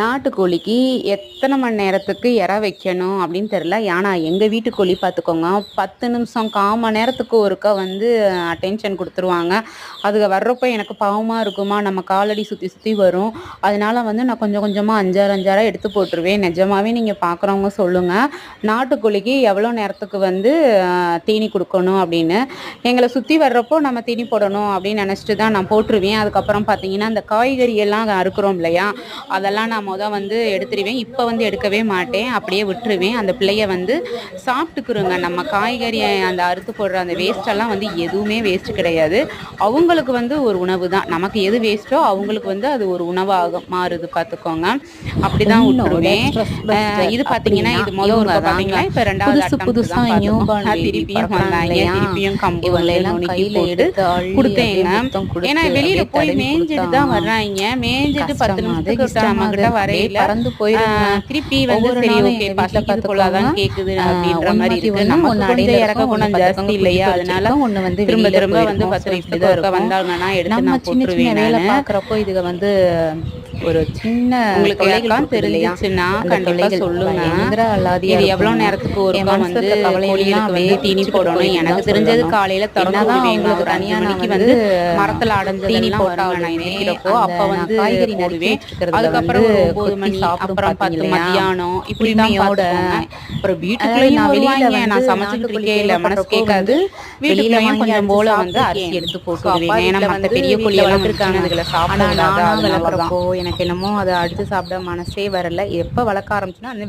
நாட்டுக்கோழிக்கு எத்தனை மணி நேரத்துக்கு இற வைக்கணும் அப்படின்னு தெரில ஏன்னா எங்கள் வீட்டு கோழி பார்த்துக்கோங்க பத்து நிமிஷம் கால் மணி நேரத்துக்கு ஒருக்கா வந்து அட்டென்ஷன் கொடுத்துருவாங்க. அதுக வர்றப்போ எனக்கு பாவமாக இருக்குமா? நம்ம காலடி சுற்றி சுற்றி வரும். அதனால் வந்து நான் கொஞ்சம் கொஞ்சமாக அஞ்சாறு அஞ்சாராக எடுத்து போட்டுருவேன். நிஜமாவே நீங்கள் பார்க்குறவங்க சொல்லுங்கள் நாட்டுக்கோழிக்கு எவ்வளோ நேரத்துக்கு வந்து தீனி கொடுக்கணும் அப்படின்னு. எங்களை சுற்றி வர்றப்போ நம்ம தீனி போடணும் அப்படின்னு நினச்சிட்டு தான் நான் போட்டுருவேன். அதுக்கப்புறம் பார்த்தீங்கன்னா அந்த காய்கறி எல்லாம் அறுக்குறோம் இல்லையா? அதெல்லாம் நான் முத வந்து எடுத்துருவேன். இப்போ வந்து எடுக்கவே மாட்டேன். அப்படியே விட்டுருவேன். அந்த பிள்ளைய வந்து சாப்பிட்டுக்குருங்க. நம்ம காய்கறி அந்த அறுத்து போடுற அந்த வேஸ்டெல்லாம் வந்து எதுவுமே வேஸ்ட் கிடையாது. அவங்களுக்கு வந்து ஒரு உணவு தான். நமக்கு எது வேஸ்ட்டோ அவங்களுக்கு வந்து அது ஒரு உணவாக மாறுது பார்த்துக்கோங்க. அப்படிதான் விட்டுருவேன். இது பார்த்தீங்கன்னா இது முதல் ஒரு பார்த்தீங்கன்னா இப்போ ரெண்டாவது புதுசு attempt புதுசா தான் new பார்த்தோம். born baby திருப்பியும் வந்தாங்க? திருப்பியும் கம்பு போட்டு கொடுத்தேங்க. ஏன்னா வெளியில போய் மேய்ஞ்சிட்டு தான் வர்றாங்க. மேய்ஞ்சிட்டு பத்து நிமிஷத்துக்கு நம்ம அப்படியே வரையில பறந்து திருப்பி வந்து சரி ஓகே தான் பார்த்துக்கோங்க. கேக்குது அப்படின்ற மாதிரி இருக்கு. ஒண்ணு கொஞ்சம் இறக்க குணம் ஜாஸ்தி இல்லையா? அதனால ஒண்ணு வந்து திரும்ப திரும்ப வந்து. பத்து நிமிஷத்துக்கு. வந்தாங்கன்னா எடுத்து நம்ம நான் போட்டுருவேன். வந்து ஒரு சின்ன உங்களுக்கு? தெரிஞ்சிச்சுன்னா அந்த கண்டிப்பா தொல்லைகள் சொல்லுங்க. இது எவ்வளவு இருக்குங்க. நேரத்துக்கு மனசுல வந்து இருக்க கோழிகளுக்கு தீனி போடணும் எனக்கு தான் தெரிஞ்சது. காலையில திறந்து என்னதான் விடுவேங்க அவங்களுக்கு ஒரு அஞ்சு தனியா நான் மணிக்கு வந்து மரத்துல தீனி அடைஞ்சதெல்லாம் வருங்க நான் போட்டாலுமே மேய்க்கிறப்போ அந்த அப்ப நான் வந்து காய்கறி போடுவேன் அதுக்கப்புறம் ஒரு கொத்தி மணி அப்புறம் பத்து? மத்தியானம் இப்படி தான் அப்புறம் வீட்டுக்குள்ளேயும் நான் வெளியில நான் சமைச்சுட்டு இருக்கேன் இல்ல மனசு கேட்காது வீட்டுக்குள்ளேயும் கொஞ்சம் போல வந்து. அரிசி எடுத்து போட்டுருவேன் ஏன்னா மற்ற பெரிய கோழி எல்லாம் தான் வளர்க்குறப்போ எனக்கு என்னமோ அதை அடுத்து சாப்பிட மனசே வரல. எப்போ வளர்க்க ஆரம்பிச்சுன்னா அந்த